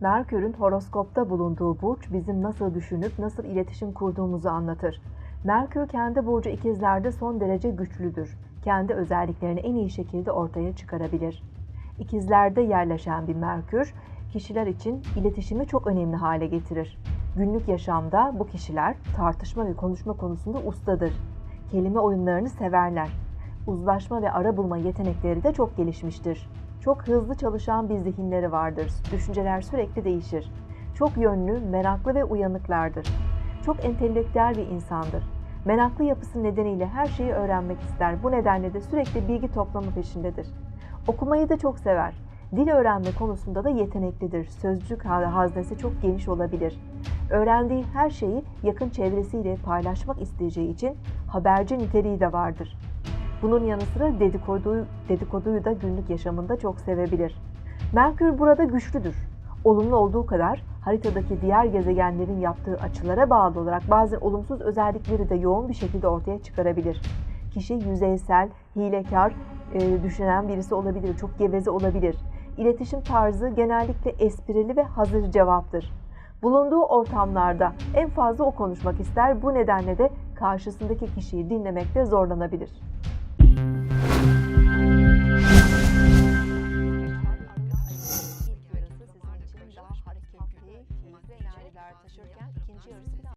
Merkür'ün horoskopta bulunduğu burç bizim nasıl düşünüp nasıl iletişim kurduğumuzu anlatır. Merkür kendi burcu ikizlerde son derece güçlüdür. Kendi özelliklerini en iyi şekilde ortaya çıkarabilir. İkizlerde yerleşen bir Merkür, kişiler için iletişimi çok önemli hale getirir. Günlük yaşamda bu kişiler tartışma ve konuşma konusunda ustadır. Kelime oyunlarını severler. Uzlaşma ve ara bulma yetenekleri de çok gelişmiştir. Çok hızlı çalışan bir zihinleri vardır. Düşünceler sürekli değişir. Çok yönlü, meraklı ve uyanıklardır. Çok entelektüel bir insandır. Meraklı yapısı nedeniyle her şeyi öğrenmek ister. Bu nedenle de sürekli bilgi toplama peşindedir. Okumayı da çok sever. Dil öğrenme konusunda da yeteneklidir. Sözcük haznesi çok geniş olabilir. Öğrendiği her şeyi yakın çevresiyle paylaşmak isteyeceği için haberci niteliği de vardır. Bunun yanı sıra dedikoduyu, dedikoduyu da günlük yaşamında çok sevebilir. Merkür burada güçlüdür. Olumlu olduğu kadar haritadaki diğer gezegenlerin yaptığı açılara bağlı olarak bazen olumsuz özellikleri de yoğun bir şekilde ortaya çıkarabilir. Kişi yüzeysel, hilekar e, düşünen birisi olabilir, çok geveze olabilir. İletişim tarzı genellikle esprili ve hazır cevaptır. Bulunduğu ortamlarda en fazla o konuşmak ister. Bu nedenle de karşısındaki kişiyi dinlemekte zorlanabilir. İlk yarısı sizin için daha hareketli, keyifli enerjiler taşırken ikinci yarısı biraz